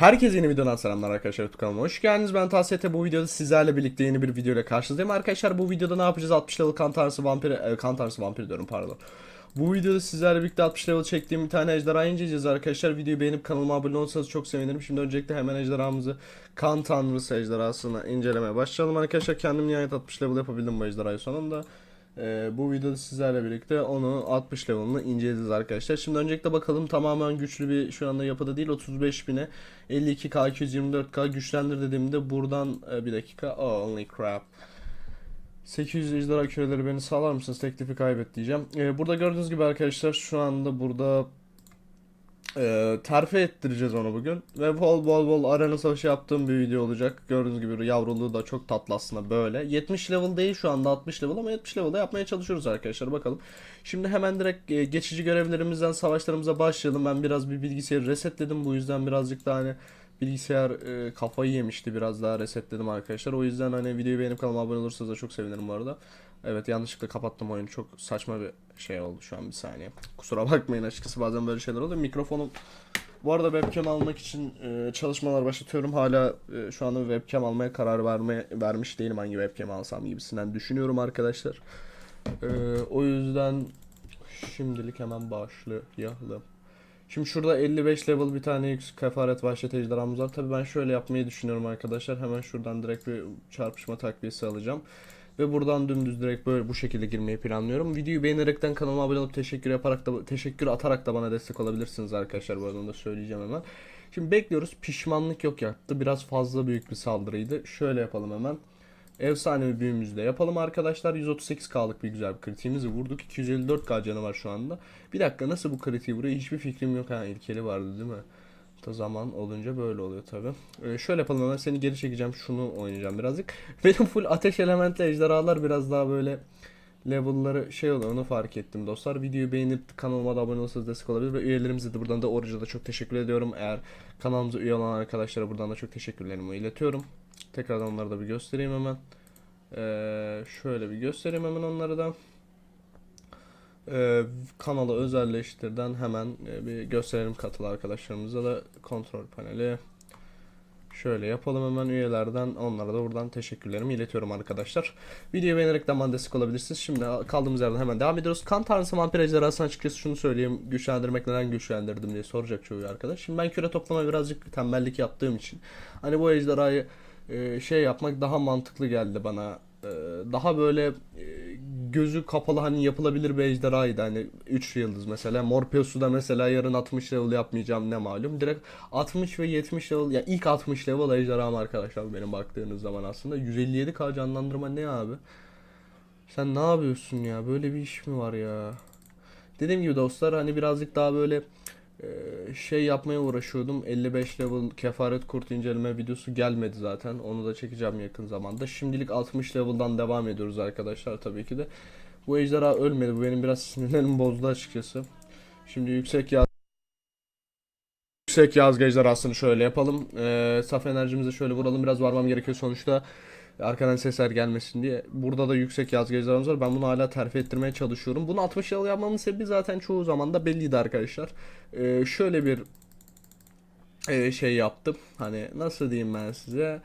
Herkese yeni videodan selamlar arkadaşlar YouTube kanalıma hoş geldiniz. Ben Tasete bu videoda sizlerle birlikte yeni bir video ile karşınızdayım. Arkadaşlar bu videoda ne yapacağız? 60 level kan tanrısı vampir, e, kan tanrısı vampir diyorum pardon. Bu videoda sizlerle birlikte 60 level çektiğim bir tane ejderha inceleyeceğiz arkadaşlar. Videoyu beğenip kanalıma abone olursanız çok sevinirim. Şimdi öncelikle hemen ejderhamızı kan tanrısı ejderhasını incelemeye başlayalım arkadaşlar. Kendim nihayet 60 level yapabildim bu ejderhayı sonunda. Ee, bu videoda sizlerle birlikte onu 60 level'ını inceleyeceğiz arkadaşlar. Şimdi öncelikle bakalım tamamen güçlü bir şu anda yapıda değil 35 bine 52k 224k güçlendir dediğimde buradan e, bir dakika oh, only crap 800 ejderha küreleri beni sağlar mısınız? Teklifi kaybet diyeceğim. Ee, burada gördüğünüz gibi arkadaşlar şu anda burada e, terfi ettireceğiz onu bugün. Ve bol bol bol arena savaşı yaptığım bir video olacak. Gördüğünüz gibi yavruluğu da çok tatlı aslında böyle. 70 level değil şu anda 60 level ama 70 level'da yapmaya çalışıyoruz arkadaşlar bakalım. Şimdi hemen direkt e, geçici görevlerimizden savaşlarımıza başlayalım. Ben biraz bir bilgisayarı resetledim bu yüzden birazcık daha hani bilgisayar e, kafayı yemişti biraz daha resetledim arkadaşlar. O yüzden hani videoyu beğenip kanalıma abone olursanız da çok sevinirim bu arada. Evet yanlışlıkla kapattım oyunu. Çok saçma bir şey oldu şu an bir saniye. Kusura bakmayın açıkçası bazen böyle şeyler oluyor. Mikrofonum bu arada webcam almak için e, çalışmalar başlatıyorum. Hala e, şu anda webcam almaya karar vermeye vermiş değilim hangi webcam alsam gibisinden düşünüyorum arkadaşlar. E, o yüzden şimdilik hemen başlayalım. Şimdi şurada 55 level bir tane yüksek kefaret vahşet ejderhamız var. Tabii ben şöyle yapmayı düşünüyorum arkadaşlar. Hemen şuradan direkt bir çarpışma takviyesi alacağım. Ve buradan dümdüz direkt böyle bu şekilde girmeyi planlıyorum. Videoyu beğenerekten kanalıma abone olup teşekkür yaparak da teşekkür atarak da bana destek olabilirsiniz arkadaşlar. Bu arada onu da söyleyeceğim hemen. Şimdi bekliyoruz. Pişmanlık yok yaptı. Biraz fazla büyük bir saldırıydı. Şöyle yapalım hemen. Efsane büyümüzü de yapalım arkadaşlar. 138k'lık bir güzel bir kritiğimizi vurduk. 254k canı var şu anda. Bir dakika nasıl bu kritiği vuruyor hiçbir fikrim yok. Ha ilkeli vardı değil mi? Da zaman olunca böyle oluyor tabi. Ee, şöyle yapalım hemen seni geri çekeceğim. Şunu oynayacağım birazcık. Benim full ateş elementli ejderhalar biraz daha böyle level'ları şey oluyor onu fark ettim dostlar. Videoyu beğenip kanalıma da abone olursanız destek olabilir. Ve üyelerimize de buradan da Oruç'a da çok teşekkür ediyorum. Eğer kanalımıza üye olan arkadaşlara buradan da çok teşekkürlerimi iletiyorum. Tekrardan onları da bir göstereyim hemen. Ee, şöyle bir göstereyim hemen onları da. Ee, kanalı özelleştirden hemen e, bir gösterelim katıl arkadaşlarımıza da kontrol paneli. Şöyle yapalım hemen üyelerden onlara da buradan teşekkürlerimi iletiyorum arkadaşlar. Videoyu beğenerek de bana destek olabilirsiniz. Şimdi kaldığımız yerden hemen devam ediyoruz. Kan tanrısı vampir ejderhasına açıkçası şunu söyleyeyim. Güçlendirmek neden güçlendirdim diye soracak çoğu arkadaş. Şimdi ben küre toplama birazcık tembellik yaptığım için. Hani bu ejderhayı e, şey yapmak daha mantıklı geldi bana. E, daha böyle e, gözü kapalı hani yapılabilir bir ejderhaydı. Hani 3 yıldız mesela. Morpheus'u da mesela yarın 60 level yapmayacağım ne malum. Direkt 60 ve 70 level ya ilk 60 level ejderham arkadaşlar benim baktığınız zaman aslında. 157k canlandırma ne abi? Sen ne yapıyorsun ya? Böyle bir iş mi var ya? Dediğim gibi dostlar hani birazcık daha böyle şey yapmaya uğraşıyordum. 55 level kefaret kurt inceleme videosu gelmedi zaten. Onu da çekeceğim yakın zamanda. Şimdilik 60 level'dan devam ediyoruz arkadaşlar tabii ki de. Bu ejderha ölmedi. Bu benim biraz sinirlerimi bozdu açıkçası. Şimdi yüksek yaz Yüksek yaz ejderhasını şöyle yapalım. Ee, saf enerjimizi şöyle vuralım. Biraz varmam gerekiyor sonuçta. Arkadan sesler gelmesin diye. Burada da yüksek yaz gecelerimiz var. Ben bunu hala terfi ettirmeye çalışıyorum. Bunu 60 yıl yapmamın sebebi zaten çoğu zaman da belliydi arkadaşlar. Ee, şöyle bir e, şey yaptım. Hani nasıl diyeyim ben size.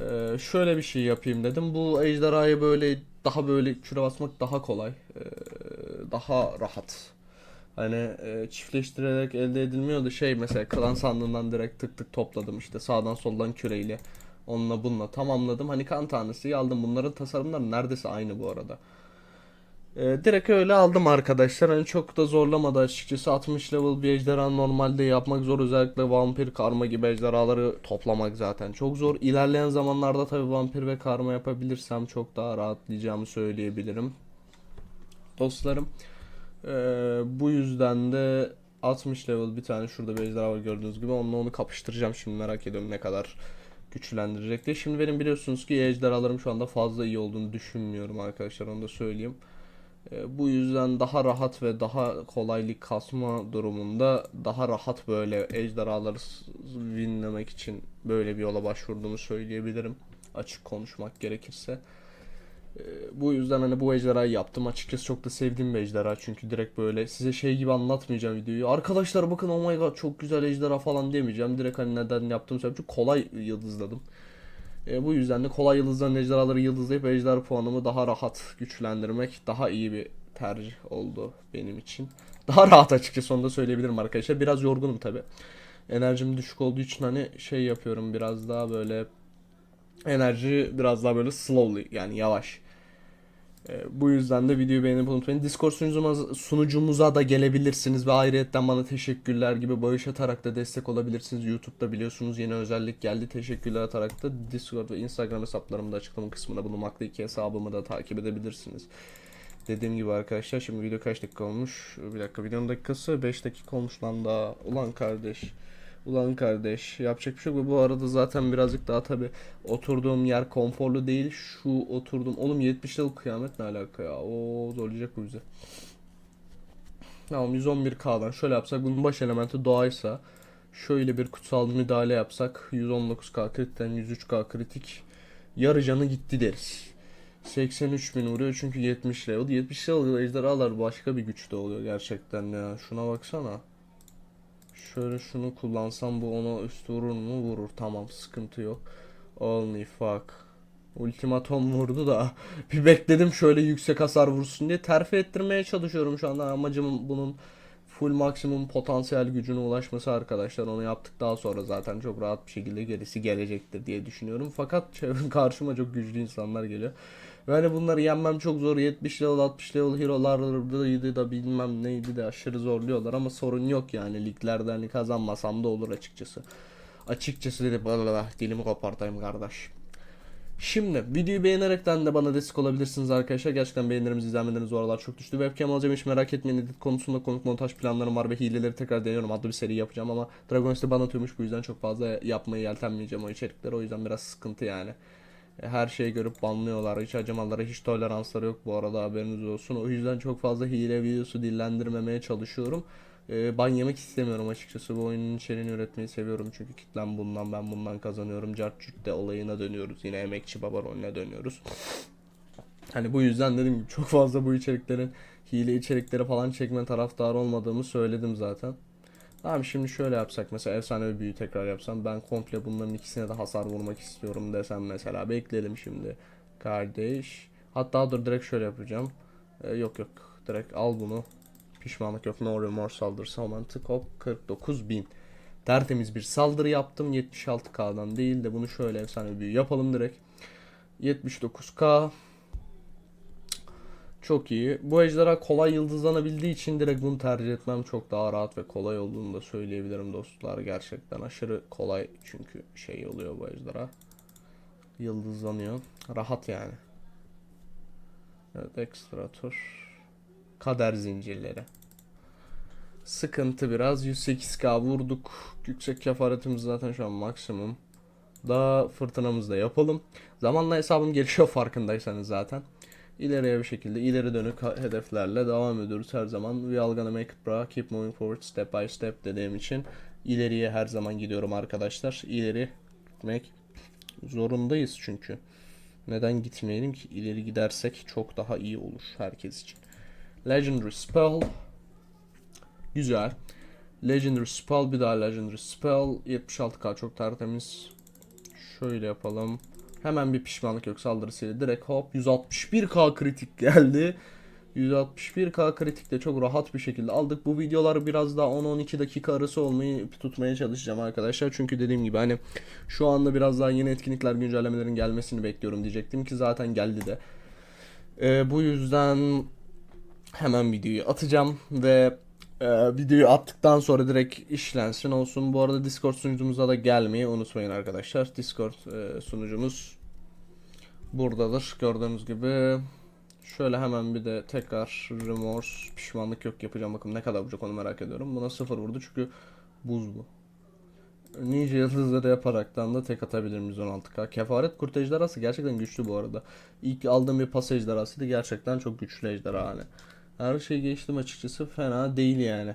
Ee, şöyle bir şey yapayım dedim. Bu ejderhayı böyle daha böyle küre basmak daha kolay. Ee, daha rahat. Hani e, çiftleştirerek elde edilmiyordu. Şey mesela klan sandığından direkt tık tık topladım işte sağdan soldan küreyle. Onunla bununla tamamladım. Hani kan tanesi aldım. Bunların tasarımları neredeyse aynı bu arada. Ee, direkt öyle aldım arkadaşlar. Hani çok da zorlamadı açıkçası. 60 level bir ejderha normalde yapmak zor. Özellikle vampir, karma gibi ejderhaları toplamak zaten çok zor. İlerleyen zamanlarda tabii vampir ve karma yapabilirsem çok daha rahatlayacağımı söyleyebilirim. Dostlarım. Ee, bu yüzden de 60 level bir tane şurada bir ejderha var gördüğünüz gibi. Onunla onu kapıştıracağım şimdi merak ediyorum ne kadar güçlendirecek diye. Şimdi benim biliyorsunuz ki ejderhalarım şu anda fazla iyi olduğunu düşünmüyorum arkadaşlar onu da söyleyeyim. E, bu yüzden daha rahat ve daha kolaylık kasma durumunda daha rahat böyle ejderhaları winlemek için böyle bir yola başvurduğumu söyleyebilirim. Açık konuşmak gerekirse. Ee, bu yüzden hani bu ejderhayı yaptım. Açıkçası çok da sevdiğim bir ejderha. Çünkü direkt böyle size şey gibi anlatmayacağım videoyu. Arkadaşlar bakın oh my god çok güzel ejderha falan demeyeceğim. Direkt hani neden yaptığım sebep çünkü kolay yıldızladım. E, bu yüzden de kolay yıldızlanan ejderhaları yıldızlayıp ejder puanımı daha rahat güçlendirmek daha iyi bir tercih oldu benim için. Daha rahat açıkçası onu da söyleyebilirim arkadaşlar. Biraz yorgunum tabi. Enerjim düşük olduğu için hani şey yapıyorum biraz daha böyle enerji biraz daha böyle slowly yani yavaş. E, bu yüzden de videoyu beğenip unutmayın. Discord sunucumuza, da gelebilirsiniz ve ayrıyetten bana teşekkürler gibi bağış atarak da destek olabilirsiniz. YouTube'da biliyorsunuz yeni özellik geldi. Teşekkürler atarak da Discord ve Instagram hesaplarımda açıklama kısmında bulunmakta iki hesabımı da takip edebilirsiniz. Dediğim gibi arkadaşlar şimdi video kaç dakika olmuş? Bir dakika videonun dakikası 5 dakika olmuş lan daha. Ulan kardeş. Ulan kardeş yapacak bir şey yok. Bu arada zaten birazcık daha tabi oturduğum yer konforlu değil. Şu oturdum. Oğlum 70 yıl kıyamet ne alaka ya? O zorlayacak bu bizi. Tamam 111K'dan şöyle yapsak bunun baş elementi doğaysa şöyle bir kutsal müdahale yapsak 119K kritikten 103K kritik yarı canı gitti deriz. 83 bin vuruyor çünkü 70 level. 70 level ejderhalar başka bir güçte oluyor gerçekten ya. Şuna baksana. Şöyle şunu kullansam bu ona üst vurur mu? Vurur. Tamam sıkıntı yok. Only fuck. Ultimatom vurdu da bir bekledim şöyle yüksek hasar vursun diye terfi ettirmeye çalışıyorum şu anda. Amacım bunun full maksimum potansiyel gücüne ulaşması arkadaşlar. Onu yaptıktan sonra zaten çok rahat bir şekilde gerisi gelecektir diye düşünüyorum. Fakat karşıma çok güçlü insanlar geliyor. Ve hani bunları yenmem çok zor. 70 level 60 level hero'lardaydı da bilmem neydi de aşırı zorluyorlar ama sorun yok yani. Liglerde hani kazanmasam da olur açıkçası. Açıkçası dedi bla dilimi kopartayım kardeş. Şimdi videoyu beğenerekten de bana destek olabilirsiniz arkadaşlar. Gerçekten beğenilerimiz izlenmeleriniz bu aralar çok düştü. Webcam alacağım hiç merak etmeyin. Edit konusunda konuk montaj planlarım var ve hileleri tekrar deniyorum. Adlı bir seri yapacağım ama Dragon Quest'i bana atıyormuş. Bu yüzden çok fazla yapmayı yeltenmeyeceğim o içerikleri. O yüzden biraz sıkıntı yani. E, Her şeyi görüp banlıyorlar. Hiç acımalara, hiç toleransları yok bu arada haberiniz olsun. O yüzden çok fazla hile videosu dillendirmemeye çalışıyorum. E, ban yemek istemiyorum açıkçası. Bu oyunun içeriğini üretmeyi seviyorum. Çünkü kitlem bundan ben bundan kazanıyorum. Cartçut de olayına dönüyoruz. Yine emekçi baba rolüne dönüyoruz. Hani bu yüzden dedim ki çok fazla bu içeriklerin hile içerikleri falan çekme taraftarı olmadığımı söyledim zaten. Tamam şimdi şöyle yapsak mesela efsane bir büyü tekrar yapsam ben komple bunların ikisine de hasar vurmak istiyorum desem mesela bekleyelim şimdi kardeş hatta dur direkt şöyle yapacağım Ee, yok yok direkt al bunu pişmanlık yok no remorse saldırısı mantık hop 49 bin tertemiz bir saldırı yaptım 76k'dan değil de bunu şöyle efsane büyü yapalım direkt 79k çok iyi. Bu ejderha kolay yıldızlanabildiği için direkt bunu tercih etmem çok daha rahat ve kolay olduğunu da söyleyebilirim dostlar. Gerçekten aşırı kolay çünkü şey oluyor bu ejderha. Yıldızlanıyor. Rahat yani. Evet ekstra tur. Kader zincirleri. Sıkıntı biraz. 108k vurduk. Yüksek kefaretimiz zaten şu an maksimum. Daha fırtınamızı da yapalım. Zamanla hesabım gelişiyor farkındaysanız zaten. İleriye bir şekilde ileri dönük hedeflerle devam ediyoruz her zaman. We all gonna make it bro. Keep moving forward step by step dediğim için ileriye her zaman gidiyorum arkadaşlar. İleri gitmek zorundayız çünkü. Neden gitmeyelim ki? İleri gidersek çok daha iyi olur herkes için. Legendary Spell. Güzel. Legendary Spell bir daha Legendary Spell. 76k çok tertemiz. Şöyle yapalım. Hemen bir pişmanlık yok saldırısıyla direkt hop 161k kritik geldi. 161k kritikle çok rahat bir şekilde aldık. Bu videolar biraz daha 10-12 dakika arası olmayı tutmaya çalışacağım arkadaşlar. Çünkü dediğim gibi hani şu anda biraz daha yeni etkinlikler güncellemelerin gelmesini bekliyorum diyecektim ki zaten geldi de. Ee, bu yüzden hemen videoyu atacağım ve e, videoyu attıktan sonra direkt işlensin olsun. Bu arada Discord sunucumuza da gelmeyi unutmayın arkadaşlar. Discord e, sunucumuz buradadır. Gördüğünüz gibi şöyle hemen bir de tekrar remorse pişmanlık yok yapacağım. Bakın ne kadar vuracak onu merak ediyorum. Buna sıfır vurdu çünkü buz bu. Ninja yıldızları yaparaktan da tek atabilirim 116k. Kefaret kurt ejderhası gerçekten güçlü bu arada. İlk aldığım bir pas ejderhasıydı. Gerçekten çok güçlü ejderha hani. Her şey geçtim açıkçası fena değil yani.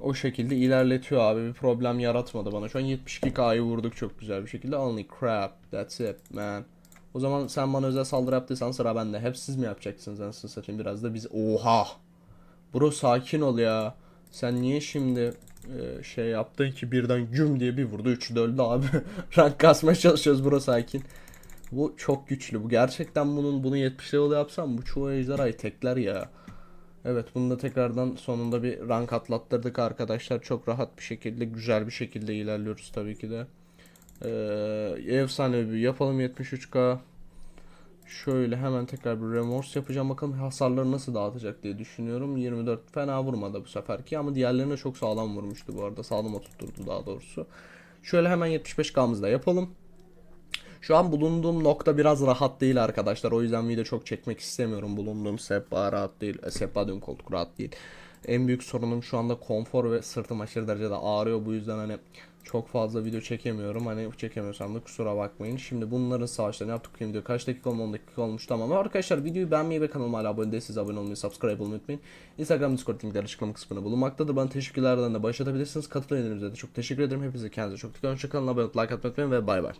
O şekilde ilerletiyor abi bir problem yaratmadı bana. Şu an 72k'yı vurduk çok güzel bir şekilde. Only crap. That's it man. O zaman sen bana özel saldırı yaptıysan sıra bende. Hep siz mi yapacaksınız anasını satayım biraz da biz. Oha. Bro sakin ol ya. Sen niye şimdi e, şey yaptın ki birden güm diye bir vurdu. Üçü de öldü abi. Rank kasmaya çalışıyoruz bro sakin. Bu çok güçlü. Bu gerçekten bunun bunu 70 level yapsam bu çoğu ejderhayı tekler ya. Evet bunu da tekrardan sonunda bir rank atlattırdık arkadaşlar. Çok rahat bir şekilde güzel bir şekilde ilerliyoruz tabii ki de. Ee, efsane bir yapalım 73k. Şöyle hemen tekrar bir remorse yapacağım. Bakalım hasarları nasıl dağıtacak diye düşünüyorum. 24 fena vurmadı bu seferki ama diğerlerine çok sağlam vurmuştu bu arada. Sağlam oturtturdu daha doğrusu. Şöyle hemen 75k'mızı da yapalım. Şu an bulunduğum nokta biraz rahat değil arkadaşlar. O yüzden video çok çekmek istemiyorum. Bulunduğum sehpa rahat değil. E, sehpa diyorum koltuk rahat değil. En büyük sorunum şu anda konfor ve sırtım aşırı derecede ağrıyor. Bu yüzden hani çok fazla video çekemiyorum. Hani çekemiyorsam da kusura bakmayın. Şimdi bunların savaşlarını yaptık. Video kaç dakika olmuş? 10 dakika olmuş. Tamam arkadaşlar videoyu beğenmeyi ve kanalıma hala abone değilseniz abone olmayı, subscribe olmayı unutmayın. Instagram, Discord linkleri açıklama kısmında bulunmaktadır. Bana teşekkürlerden de başlatabilirsiniz. Katılan de çok teşekkür ederim. Hepinize kendinize çok dikkat edin. Hoşçakalın. Abone olup like atmayı unutmayın ve bay bay.